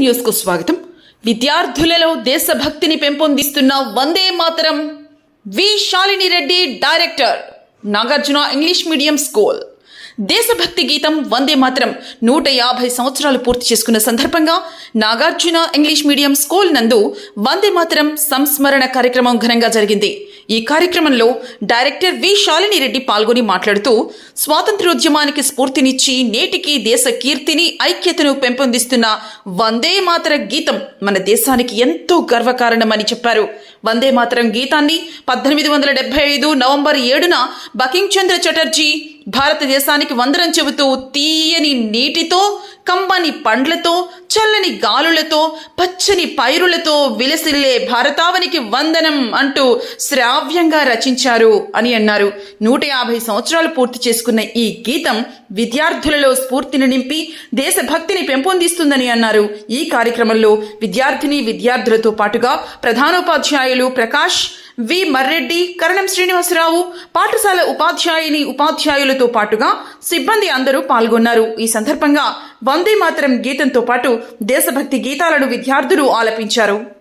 న్యూస్కు స్వాగతం. విద్యార్థులలో దేశభక్తిని పెంపొందిస్తున్న Vande Mataram V. Shalini Reddy director. Nagarjuna English medium school. దేశభక్తి గీతం వందే మాత్రం నూట యాభై సంవత్సరాలు పూర్తి చేసుకున్న సందర్భంగా నాగార్జున ఇంగ్లీష్ మీడియం స్కూల్ నందు వందే మాతరం సంస్మరణ కార్యక్రమం ఘనంగా జరిగింది. ఈ కార్యక్రమంలో డైరెక్టర్ వి శాలినిరెడ్డి పాల్గొని మాట్లాడుతూ స్వాతంత్ర్యోద్యమానికి స్ఫూర్తినిచ్చి నేటికి దేశ కీర్తిని ఐక్యతను పెంపొందిస్తున్న వందే మాతర గీతం మన దేశానికి ఎంతో గర్వకారణమని చెప్పారు. వందే మాతరం గీతాన్ని పద్దెనిమిది వందల డెబ్బై ఐదు నవంబర్ ఏడున బకింగ్ చంద్ర చటర్జీ భారతదేశానికి వందనం చెబుతూ తీయని నీటితో కంబని పండ్లతో చల్లని గాలులతో పచ్చని పైరులతో విలసిల్లే భారతావనికి వందనం అంటూ శ్రావ్యంగా రచించారు అని అన్నారు. నూట యాభై సంవత్సరాలు పూర్తి చేసుకున్న ఈ గీతం విద్యార్థులలో స్ఫూర్తిని నింపి దేశభక్తిని పెంపొందిస్తుందని అన్నారు. ఈ కార్యక్రమంలో విద్యార్థిని విద్యార్థులతో పాటుగా ప్రధానోపాధ్యాయులు ప్రకాష్ వి. మర్రెడ్డి కరణం శ్రీనివాసరావు పాఠశాల ఉపాధ్యాయుని ఉపాధ్యాయులతో పాటుగా సిబ్బంది అందరూ పాల్గొన్నారు. ఈ సందర్భంగా వందే మాతరం గీతంతో పాటు దేశభక్తి గీతాలను విద్యార్థులు ఆలపించారు.